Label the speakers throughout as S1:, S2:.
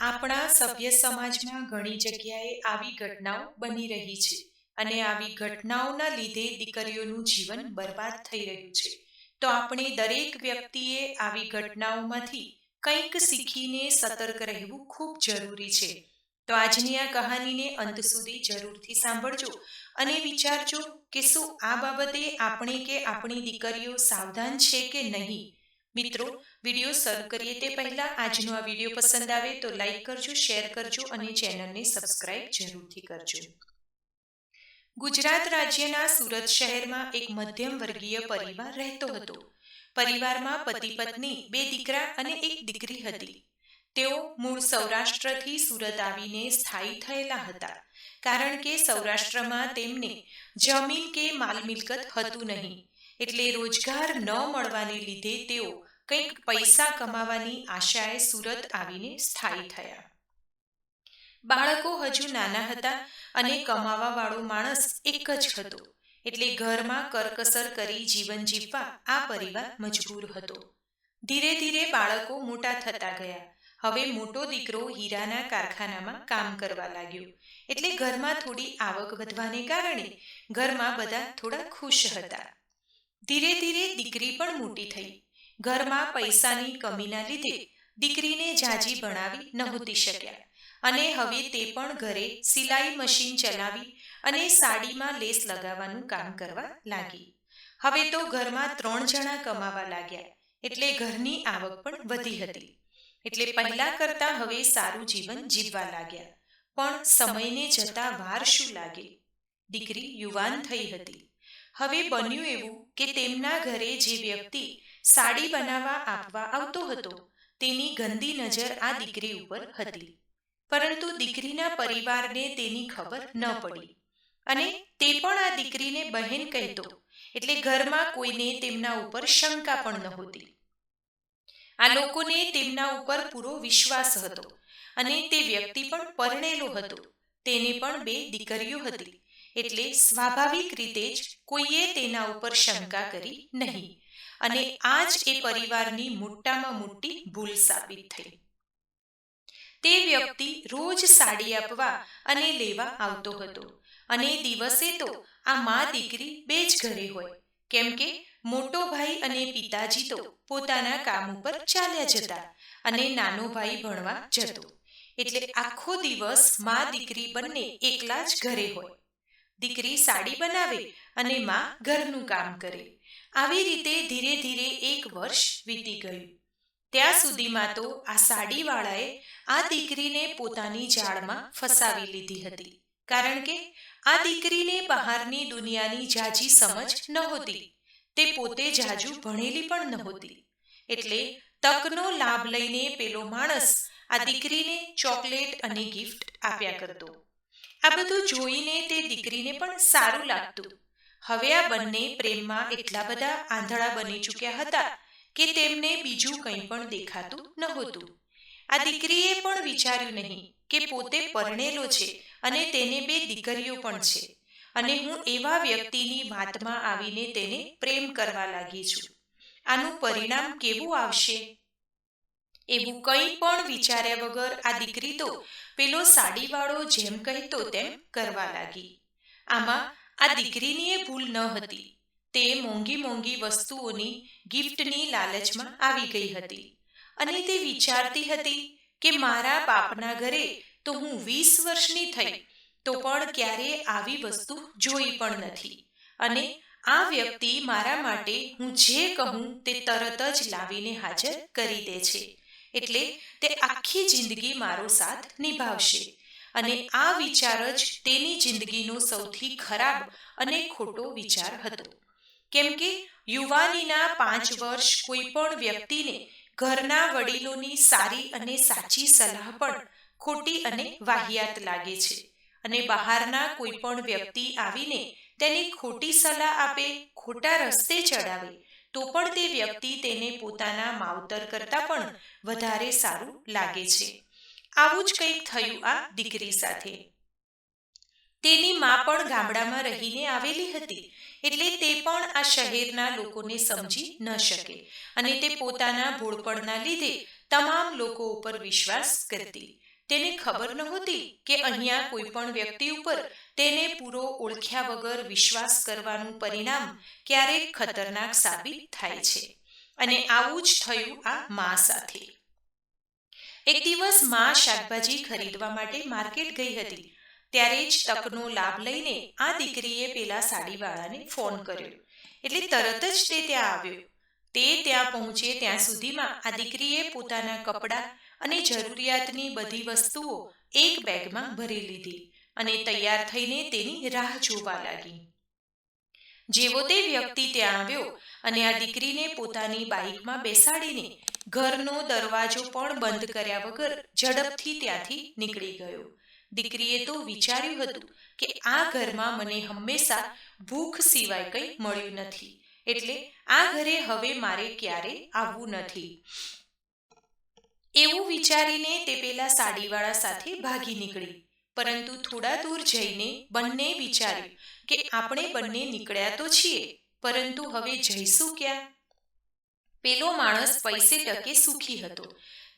S1: આપણા સભ્ય સમાજમાં ઘણી જગ્યાએ આવી ઘટનાઓ બની રહી છે અને આવી ઘટનાઓના લીધે દીકરીઓનું જીવન બરબાદ થઈ રહ્યું છે. તો આપણે દરેક વ્યક્તિએ આવી ઘટનાઓમાંથી કંઈક શીખીને સતર્ક રહેવું ખૂબ જરૂરી છે. તો આજની આ કહાનીને અંત સુધી જરૂરથી સાંભળજો અને વિચારજો કે શું આ બાબતે આપણે કે આપણી દીકરીઓ સાવધાન છે કે નહીં? મિત્રો વીડિયો શરૂ કરીએ તે પહેલાં આજનો આ વીડિયો પસંદ આવે તો લાઈક કરજો શેર કરજો અને ચેનલને સબસ્ક્રાઇબ જરૂરથી કરજો. ગુજરાત રાજ્યના સુરત શહેરમાં એક મધ્યમ વર્ગીય પરિવાર રહેતો હતો. પરિવારમાં પતિ પત્ની, બે દીકરા અને એક દીકરી હતી. તેઓ મૂળ સૌરાષ્ટ્રથી સુરત આવીને સ્થાયી થયેલા હતા. કારણ કે સૌરાષ્ટ્રમાં તેમને જમીન કે માલ મિલકત હતું નહીં. એટલે રોજગાર ન મળવાને લીધે તેઓ કંઈક પૈસા કમાવાની આશાએ સુરત આવીને સ્થાયી થયા. બાળકો હજુ નાના હતા અને કમાવા વાળો માણસ એક જ હતો. એટલે ઘરમાં કરકસર કરી જીવન જીવવા આ પરિવાર મજબૂર હતો. ધીરે ધીરે બાળકો મોટા થતા ગયા. હવે મોટો દીકરો હીરાના કારખાનામાં કામ કરવા લાગ્યો. એટલે ઘરમાં થોડી આવક વધવાને કારણે ઘરમાં બધા થોડા ખુશ હતા. ધીરે ધીરે દીકરી પણ મોટી થઈ. ઘરમાં પૈસાની કમીના લીધે દીકરીને જાજી ભણાવી નહોતી શક્યા. અને હવે તે પણ ઘરે સિલાઈ મશીન ચલાવી અને સાડીમાં લેસ લગાવવાનું કામ કરવા લાગી. હવે તો ઘરમાં ત્રણ જણા કમાવા લાગ્યા, એટલે ઘરની આવક પણ વધી હતી. એટલે પહેલા કરતા હવે સારું જીવન જીવવા લાગ્યા. પણ સમયને જતા વાર શું લાગે? દીકરી યુવાન થઈ હતી. હવે બન્યું એવું કે તેમના ઘરે જે વ્યક્તિ સાડી બનાવવા આપવા આવતો હતો, તેની ગંદી નજર આ દીકરી ઉપર હતી. પરંતુ દીકરીના પરિવારને તેની ખબર ન પડી. અને તે પણ આ દીકરીને બહેન કહેતો, એટલે ઘરમાં કોઈને તેમના ઉપર શંકા પણ નહોતી. આ લોકોને તેમના ઉપર પૂરો વિશ્વાસ હતો અને તે વ્યક્તિ પણ પરણેલો હતો. તેને પણ બે દીકરીઓ હતી. એટલે સ્વાભાવિક રીતે જ કોઈએ તેના ઉપર શંકા કરી નહીં અને આ જ એ પરિવારની મોટામાં મોટી ભૂલ સાબિત થઈ. તે વ્યક્તિ રોજ સાડી આપવા અને લેવા આવતો હતો અને દિવસે તો આ મા દીકરી બે જ ઘરે હોય, કેમ કે મોટો ભાઈ અને પિતાજી તો પોતાના કામ ઉપર ચાલ્યા જતા અને નાનો ભાઈ ભણવા જતો. એટલે આખો દિવસ મા દીકરી બંને એકલા જ ઘરે હોય. દીકરી સાડી બનાવે અને મા ઘરનું કામ કરે. આવી રીતે ધીરે ધીરે એક વર્ષ વીતી ગયું. ત્યાં સુધીમાં તો આ સાડીવાળાએ આ દીકરીને પોતાની જાળમાં ફસાવી લીધી હતી. કારણ કે આ દીકરીને બહારની દુનિયાની જાજી સમજ નહોતી. તે પોતે જાજુ ભણેલી પણ નહોતી. એટલે તકનો લાભ લઈને પેલો માણસ આ દીકરીને ચોકલેટ અને ગિફ્ટ આપ્યા કરતો. આ બધું જોઈને તે દીકરીને પણ સારું લાગતું. હવે આ બંને પ્રેમમાં એટલા બધા આંધળા બની ચૂક્યા હતા કે તેમને બીજું કંઈ પણ દેખાતું નહોતું. આ દીકરીએ પણ વિચાર્યું નહીં કે પોતે પરણેલો છે અને તેને બે દીકરીઓ પણ છે. અને હું એવા વ્યક્તિની વાતમાં આવીને તેને પ્રેમ કરવા લાગી છું. આનું પરિણામ કેવું આવશે? એવું કંઈ પણ વિચાર્યા વગર આ દીકરી તો પેલો સાડીવાળો જેમ કહેતો તેમ કરવા લાગી. આમાં આ દીકરીની એ ભૂલ ન હતી. તે મોંઘી મોંઘી વસ્તુઓની ગિફ્ટની લાલચમાં આવી ગઈ હતી. અને તે વિચારતી હતી કે મારા બાપના ઘરે તો હું વીસ વર્ષની થઈ, તો પણ ક્યારે આવી વસ્તુ જોઈ પણ નથી. અને આ વ્યક્તિ મારા માટે હું જે કહું તે તરત જ લાવીને હાજર કરી દે છે. એટલે તે આખી જિંદગી મારો સાથ નિભાવશે. અને આ વિચાર જ તેની જિંદગીનો સૌથી ખરાબ અને ખોટો વિચાર હતો. કેમ કે યુવાનીના પાંચ વર્ષ કોઈ પણ વ્યક્તિને ઘરના વડીલોની સારી અને સાચી સલાહ પણ ખોટી અને વાહિયાત લાગે છે. અને બહારના કોઈ પણ વ્યક્તિ આવીને તેની ખોટી સલાહ આપે, ખોટા રસ્તે ચડાવે તો પણ તે વ્યક્તિ તેને પોતાના માવતર કરતાં પણ વધારે સારું લાગે છે. આવું જ કંઈક થયું આ દીકરી સાથે. તેની મા પણ ગામડામાં રહીને આવેલી હતી, એટલે તે પણ આ શહેરના લોકોને સમજી ન શકે અને તે પોતાના ભોળપણના લીધે તમામ લોકો ઉપર વિશ્વાસ કરતી. તેને ખબર નહોતી કે અહીંયા કોઈ પણ વ્યક્તિ ઉપર તેને પૂરો ઓળખ્યા વગર વિશ્વાસ કરવાનું પરિણામ ક્યારેક ખતરનાક સાબિત થાય છે. અને આવું જ થયું આ મા સાથે. એક દિવસ મા શાકભાજી ખરીદવા માટે માર્કેટ ગઈ હતી. ત્યારે જ તકનો લાભ લઈને આ દીકરીએ પેલા સાડીવાળાને ફોન કર્યો. એટલે તરત જ તે ત્યાં આવ્યો. તે ત્યાં પહોંચે ત્યાં સુધીમાં આ દીકરીએ પોતાના કપડાં અને જરૂરિયાતની બધી વસ્તુઓ એક બેગમાં ભરી લીધી અને તૈયાર થઈને તેની રાહ જોવા લાગી. જેવો તે વ્યક્તિ ત્યાં આવ્યો અને આ દીકરીને પોતાની બાઇકમાં બેસાડીને ઘરનો દરવાજો પણ બંધ કર્યા વગર ઝડપથી ત્યાંથી નીકળી ગયો. દીકરીએ તો વિચાર્યું હતું કે આ ઘરમાં મને હંમેશા ભૂખ સિવાય કંઈ મળ્યું નથી, એટલે આ ઘરે હવે મારે ક્યારે આવવું નથી. એવું વિચારીને તે પેલા સાડીવાળા સાથે ભાગી નીકળી. પરંતુ થોડા દૂર જઈને બંને વિચાર્યું કે આપણે બંને નીકળ્યા તો છીએ, પરંતુ હવે જઈશું ક્યાં? પેલો માણસ પૈસે ટકે સુખી હતો.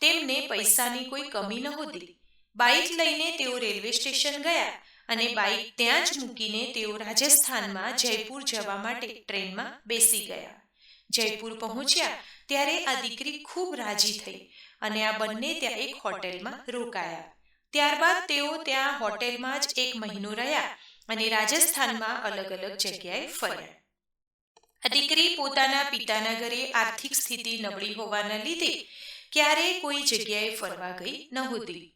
S1: તેમને પૈસાની કોઈ કમી નહોતી. બાઇક લઈને તેઓ રેલવે સ્ટેશન ગયા અને બાઇક ત્યાં જ મૂકીને તેઓ રાજસ્થાનમાં જયપુર જવા માટે ટ્રેનમાં બેસી ગયા. જયપુર પહોંચ્યા ત્યારે આ દીકરી ખૂબ રાજી થઈ. અને આ બંને ત્યાં એક હોટેલમાં રોકાયા. ત્યારબાદ તેઓ ત્યાં હોટેલમાં જ એક મહિનો રહ્યા અને રાજસ્થાનમાં અલગ અલગ જગ્યાએ ફર્યા. દીકરી પોતાના પિતાના ઘરે આર્થિક સ્થિતિ નબળી હોવાના લીધે ક્યારેય કોઈ જગ્યાએ ફરવા ગઈ નહોતી.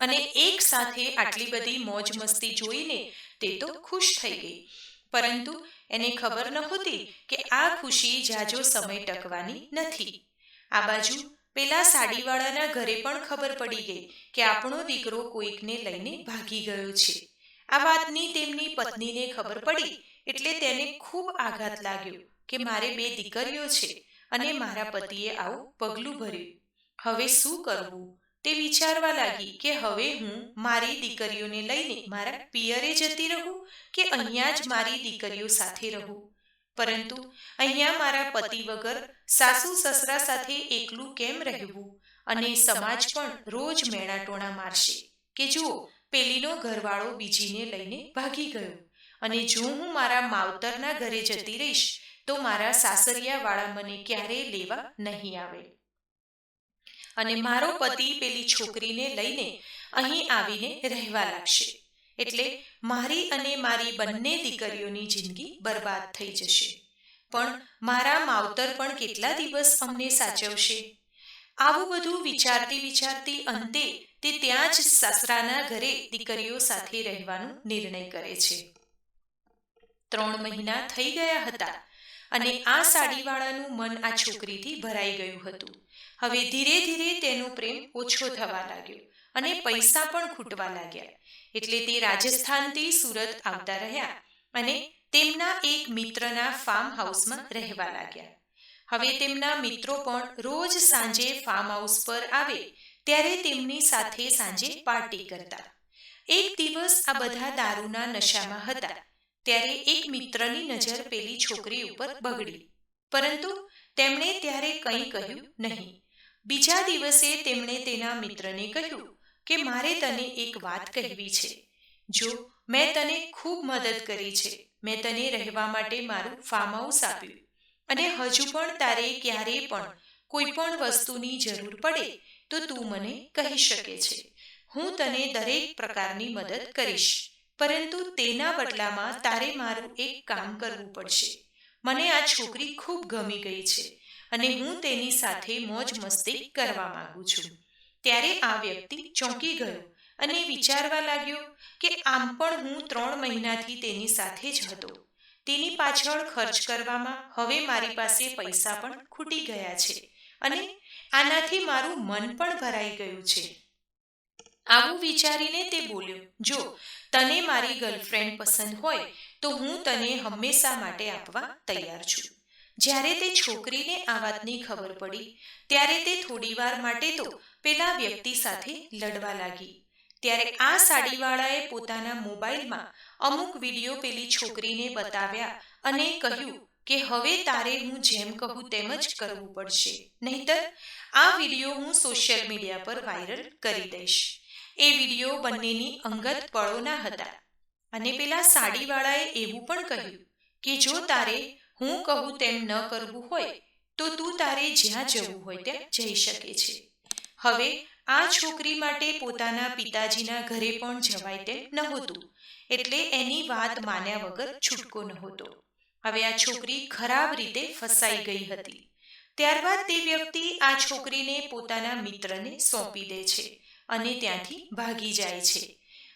S1: અને એક સાથે આટલી બધી મોજ મસ્તી જોઈને તે તો ખુશ થઈ ગઈ. પરંતુ એને ખબર નહોતી કે આ ખુશી જાજો સમય ટકવાની નથી. આ બાજુ પેલા સાડીવાળાના ઘરે પણ ખબર પડી ગઈ કે આપણો દીકરો કોઈકને લઈને ભાગી ગયો છે. આ વાતની તેમની પત્નીને ખબર પડી એટલે તેને ખૂબ આઘાત લાગ્યો કે મારે બે દીકરીઓ છે અને મારા પતિએ આવું પગલું ભર્યું. હવે શું કરવું? તે વિચારવા લાગી કે હવે હું મારી દીકરીઓને લઈને મારા પિયરે જતી રહું કે અહીંયા જ મારી દીકરીઓ સાથે રહું? પરંતુ અહીંયા મારા પતિ વગર સાસુ સસરા સાથે એકલું કેમ રહેવું? અને સમાજ પણ રોજ મેણાટોણા મારશે. કે જુઓ, પેલીનો ઘરવાળો બીજીને લઈને ભાગી ગયો. અને જો હું મારા માવતરના ઘરે જતી રહીશ, તો મારા સાસરિયાવાળા મને ક્યારેય લેવા નહીં આવે. અને મારો પતિ પેલી છોકરીને લઈને અહીં આવીને રહેવા લાગશે. એટલે મારી અને મારી બંને દીકરીઓની જિંદગી બરબાદ થઈ જશે. પણ મારા માવતર પણ કેટલા દિવસ અમને સાચવશે? આવું બધું વિચારતી વિચારતી અંતે તે ત્યાં જ સસરાના ઘરે દીકરીઓ સાથે રહેવાનો નિર્ણય કરે છે. ત્રણ મહિના થઈ ગયા હતા અને આ સાડીવાળાનું મન આ છોકરીથી ભરાઈ ગયું હતું. હવે ધીરે ધીરે તેનો પ્રેમ ઓછો થવા લાગ્યો અને પૈસા પણ ખૂટવા લાગ્યા. એટલે તે રાજસ્થાનથી સુરત આવતા રહ્યા અને તેમના એક મિત્રના ફાર્મ હાઉસમાં રહેવા લાગ્યા. હવે તેમના મિત્રો પણ રોજ સાંજે ફાર્મ હાઉસ પર આવે, ત્યારે તેમની સાથે સાંજે પાર્ટી કરતા. એક દિવસ આ બધા દારૂના નશામાં હતા, ત્યારે એક મિત્રની નજર પેલી છોકરી ઉપર બગડી. પરંતુ તેમણે ત્યારે કંઈ કહ્યું નહીં. બીજા દિવસે તેમણે તેના મિત્રને કહ્યું કે મારે તને એક વાત કહેવી છે. જો, મેં તને ખૂબ મદદ કરી છે. મેં તને રહેવા માટે મારું ફાર્મ હાઉસ આપ્યું. અને હજુ પણ તારે ક્યારેય પણ કોઈ પણ વસ્તુની જરૂર પડે, તો તું મને કહી શકે છે. હું તને દરેક પ્રકારની મદદ કરીશ, પરંતુ તેના બદલામાં તારે મારું એક કામ કરવું પડશે. મને આ છોકરી ખૂબ ગમી ગઈ છે અને હું તેની સાથે મોજ મસ્તી કરવા માંગુ છું. ત્યારે આ વ્યક્તિ ચોંકી ગયો અને વિચારવા લાગ્યો કે આમ પણ હું ત્રણ મહિનાથી તેની સાથે જ હતો. તેની પાછળ ખર્ચ કરવામાં હવે મારી પાસે પૈસા પણ ખૂટી ગયા છે અને આનાથી મારું મન પણ ભરાઈ ગયું છે. આવું વિચારીને તે બોલ્યો, જો તને મારી ગર્લફ્રેન્ડ પસંદ હોય તો હું તને હંમેશા માટે આપવા તૈયાર છું. જ્યારે તે છોકરીને આ વાતની ખબર પડી, ત્યારે તે થોડીવાર માટે તો પેલા વ્યક્તિ સાથે લડવા લાગી. ત્યારે આ સાડીવાળાએ પોતાના મોબાઈલમાં અમુક વીડિયો પેલી છોકરીને બતાવ્યા અને કહ્યું કે હવે તારે હું જેમ કહું તેમ જ કરવું પડશે. નહીતર આ વીડિયો હું સોશિયલ મીડિયા પર વાયરલ કરી દઈશ. એ વીડિયો બંનેની અંગત પળોના હતા. અને પેલા સાડીવાળાએ એવું પણ કહ્યું કે જો તારે હું કહું તેમ ન કરવું હોય, તો તું તારે જ્યાં જવું હોય ત્યાં જઈ શકે છે. હવે આ છોકરી માટે પોતાના પિતાજીના ઘરે પણ જવાય તેમ નહોતું, એટલે એની વાત માન્યા વગર છૂટકો નહોતો. હવે આ છોકરી ખરાબ રીતે ફસાઈ ગઈ હતી. ત્યારબાદ તે વ્યક્તિ આ છોકરીને પોતાના મિત્રને સોંપી દે છે અને ત્યાંથી ભાગી જાય છે.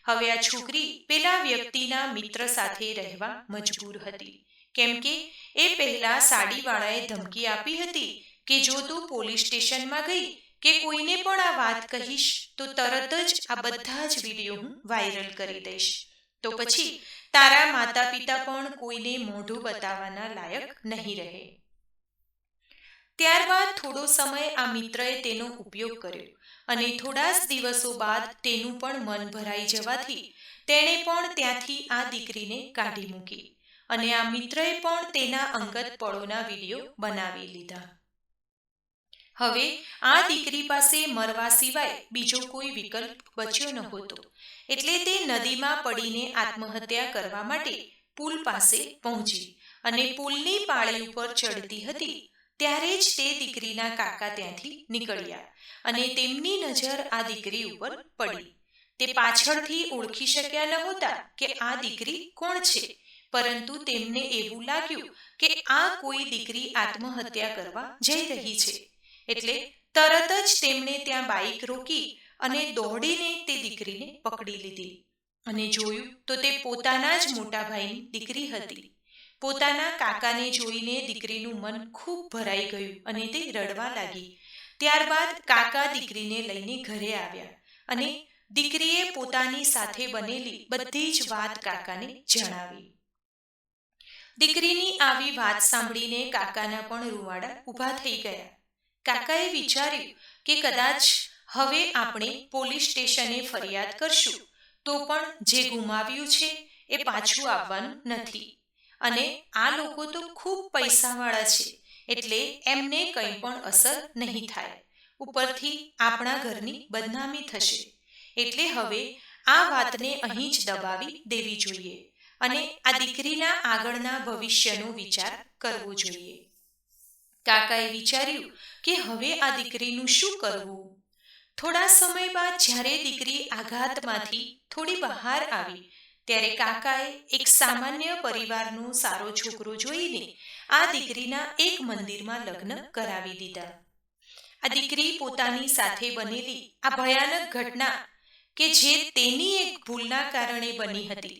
S1: હવે આ છોકરી પેલા વ્યક્તિના મિત્ર સાથે રહેવા મજબૂર હતી, કેમ કે એ પહેલા સાડીવાળાએ ધમકી આપી હતી કે જો તું પોલીસ સ્ટેશનમાં ગઈ કે કોઈને પણ આ વાત કહીશ, તો તરત જ આ બધા જ વીડિયો હું વાયરલ કરી દઈશ. તો પછી તારા માતા પિતા પણ કોઈને મોઢું બતાવવાના લાયક નહીં રહે. ત્યારબાદ થોડો સમય આ મિત્રએ તેનો ઉપયોગ કર્યો અને થોડા જ દિવસો બાદ તેનું પણ મન ભરાઈ જવાથી તેણે પણ ત્યાંથી આ દીકરીને કાઢી મૂકી અને આ મિત્રએ પણ તેના અંગત પળોના વીડિયો બનાવી લીધા. હવે આ દીકરી પાસે મરવા સિવાય બીજો કોઈ વિકલ્પ બચ્યો નહોતો એટલે તે નદીમાં પડીને આત્મહત્યા કરવા માટે પુલ પાસે પહોંચી અને પુલની પાળી ઉપર ચડતી હતી. ત્યારે જ તે દીકરીના કાકા ત્યાંથી નીકળ્યા અને તેમની નજર આ દીકરી ઉપર પડી. તે પાછળથી ઓળખી શક્યા નહોતા કે આ દીકરી કોણ છે, પરંતુ તેમને એવું લાગ્યું કે આ કોઈ દીકરી આત્મહત્યા કરવા જઈ રહી છે. એટલે તરત જ તેમણે ત્યાં બાઈક રોકી અને દોડીને તે દીકરીને પકડી લીધી. અને જોયું તો તે પોતાના જ મોટા ભાઈની દીકરી હતી. પોતાના કાકાને જોઈને દીકરીનું મન ખૂબ ભરાઈ ગયું અને તે રડવા લાગી. ત્યારબાદ કાકા દીકરીને લઈને ઘરે આવ્યા અને દીકરીએ પોતાની સાથે બનેલી બધી જ વાત કાકાને જણાવી. દીકરીની આવી વાત સાંભળીને કાકાના પણ રૂવાડા ઊભા થઈ ગયા. કાકાએ વિચાર્યું કે કદાચ હવે આપણે પોલીસ સ્ટેશને ફરિયાદ કરશું. તો પણ જે ગુમાવ્યું છે એ પાછું આવવાનું નથી. અને આ લોકો તો ખૂબ પૈસાવાળા છે, એટલે એમને કંઈ પણ અસર નહીં થાય. ઉપરથી આપણા ઘરની બદનામી થશે. એટલે હવે આ વાતને અહીં જ દબાવી દેવી જોઈએ અને આ દીકરીના આગળના ભવિષ્યનો વિચાર કરવો જોઈએ. કાકાએ વિચાર્યું કે હવે આ દીકરીનું શું કરવું? થોડા સમય બાદ જ્યારે દીકરી આઘાતમાંથી થોડી બહાર આવી, ત્યારે કાકાએ એક સામાન્ય પરિવારનો સારો છોકરો જોઈને આ દીકરીના એક મંદિરમાં લગ્ન કરાવી દીધા. આ દીકરી પોતાની સાથે બનેલી આ ભયાનક ઘટના કે જે તેની એક ભૂલના કારણે બની હતી,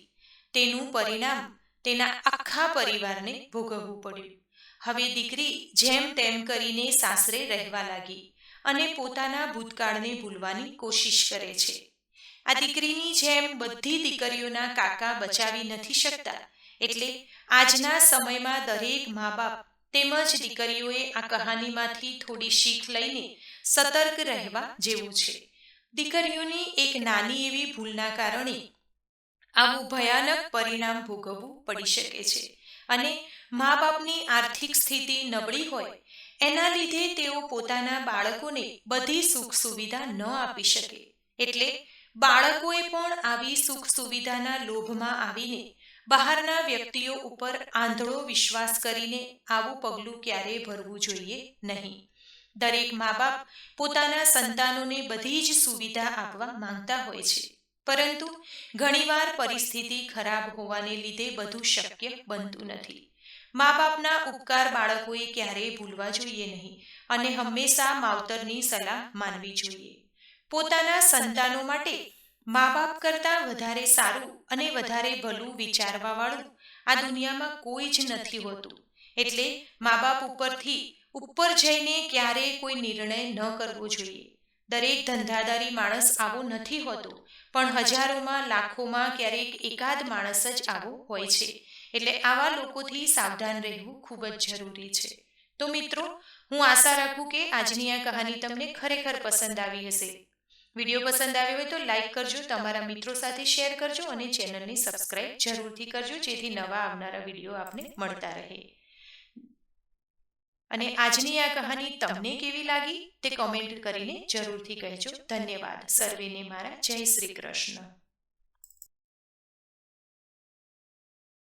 S1: તેનું પરિણામ તેના આખા પરિવારને ભોગવવું પડ્યું. હવે દીકરી જેમ તેમ કરીને સાસરે રહેવા લાગી અને પોતાના ભૂતકાળને ભૂલવાની કોશિશ કરે છે. આ દીકરીની જેમ બધી દીકરીઓના કાકા બચાવી નથી શકતા એટલે આજના સમયમાં દરેક મા બાપ તેમજ દીકરીઓએ આ કહાનીમાંથી થોડી શીખ લઈને સતર્ક રહેવા જેવું છે. દીકરીઓની એક નાની એવી ભૂલના કારણે આવું ભયાનક પરિણામ ભોગવવું પડી શકે છે. અને મા બાપની આર્થિક સ્થિતિ નબળી હોય, એના લીધે તેઓ પોતાના બાળકોને બધી સુખ સુવિધા ન આપી શકે. એટલે બાળકોએ પણ આવી સુખ સુવિધાના લોભમાં આવીને બહારના વ્યક્તિઓ ઉપર આંધળો વિશ્વાસ કરીને આવું પગલું ક્યારેય ભરવું જોઈએ નહીં. દરેક મા બાપ પોતાના સંતાનોને બધી જ સુવિધા આપવા માંગતા હોય છે. પરંતુ ઘણીવાર પરિસ્થિતિ ખરાબ હોવાને લીધે બધું શક્ય બનતું નથી. મા બાપના ઉપકાર બાળકોએ ક્યારેય ભૂલવા જોઈએ નહીં અને હંમેશા માવતરની સલાહ માનવી જોઈએ. પોતાના સંતાનો માટે મા બાપ કરતાં વધારે સારું અને વધારે ભલું વિચારવાવાળું આ દુનિયામાં કોઈ જ નથી હોતું. એટલે મા બાપ ઉપરથી ઉપર જઈને ક્યારેય કોઈ નિર્ણય ન કરવો જોઈએ. દરેક ધંધાદારી માણસ આવો નથી હોતો. પણ હજારોમાં, લાખોમાં ક્યારેક એકાદ માણસ જ આવો હોય છે. એટલે આવા લોકોથી સાવધાન રહેવું ખૂબ જ જરૂરી છે. તો મિત્રો, હું આશા રાખું કે આજની આ કહાની તમને ખરેખર પસંદ આવી હશે. વીડિયો પસંદ આવ્યો હોય તો લાઇક કરજો, તમારા મિત્રો સાથે શેર કરજો અને ચેનલને સબસ્ક્રાઇબ જરૂરથી કરજો જેથી નવા આવનારા વીડિયો આપને મળતા રહે. અને આજની આ કહાની તમને કેવી લાગી તે કોમેન્ટ કરીને જરૂરથી કહેજો. ધન્યવાદ. સર્વેને મારા જય શ્રી કૃષ્ણ.